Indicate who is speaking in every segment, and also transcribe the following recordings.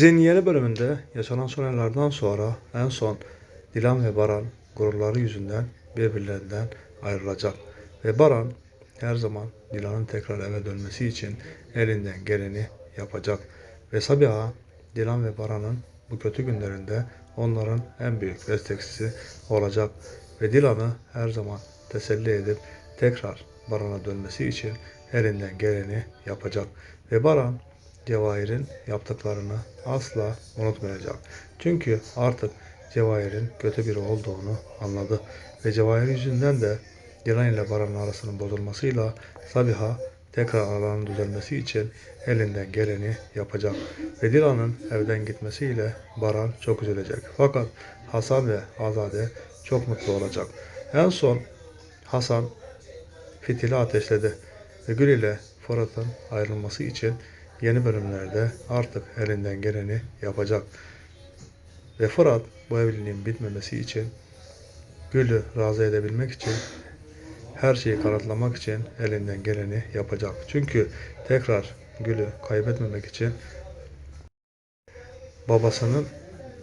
Speaker 1: Dizinin yeni bölümünde yaşanan son olaylardan sonra en son Dilan ve Baran gururları yüzünden birbirlerinden ayrılacak. Ve Baran her zaman Dilan'ın tekrar eve dönmesi için elinden geleni yapacak. Ve Sabiha Dilan ve Baran'ın bu kötü günlerinde onların en büyük destekçisi olacak. Ve Dilan'ı her zaman teselli edip tekrar Baran'a dönmesi için elinden geleni yapacak. Ve Baran Cevahir'in yaptıklarını asla unutmayacak. Çünkü artık Cevahir'in kötü biri olduğunu anladı. Ve Cevahir yüzünden de Dilan ile Baran'ın arasının bozulmasıyla Sabiha tekrar aralarının düzelmesi için elinden geleni yapacak. Ve Dilan'ın evden gitmesiyle Baran çok üzülecek. Fakat Hasan ve Azade çok mutlu olacak. En son Hasan fitili ateşledi ve Gül ile Fırat'ın ayrılması için yeni bölümlerde artık elinden geleni yapacak. Ve Fırat bu evliliğin bitmemesi için Gül'ü razı edebilmek için her şeyi kanıtlamak için elinden geleni yapacak. Çünkü tekrar Gül'ü kaybetmemek için babasının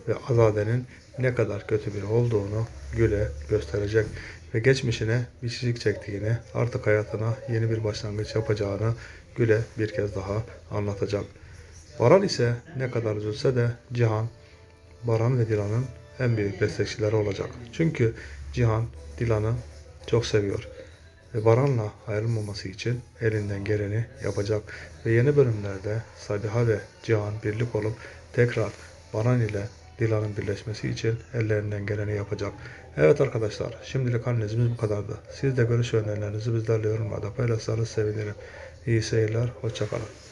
Speaker 1: ve Azade'nin ne kadar kötü biri olduğunu Gül'e gösterecek ve geçmişine bir çizik çektiğini, artık hayatına yeni bir başlangıç yapacağını Gül'e bir kez daha anlatacak. Baran ise ne kadar üzülse de Cihan, Baran ve Dilan'ın en büyük destekçileri olacak. Çünkü Cihan Dilan'ı çok seviyor ve Baran'la ayrılmaması için elinden geleni yapacak. Ve yeni bölümlerde Sabiha ve Cihan birlik olup tekrar Baran ile Dilan'ın birleşmesi için ellerinden geleni yapacak. Evet arkadaşlar şimdilik analizimiz bu kadardı. Siz de görüş önerilerinizi bizlerle yorumlarda paylaşsanız sevinirim. İyi seyirler, hoşçakalın.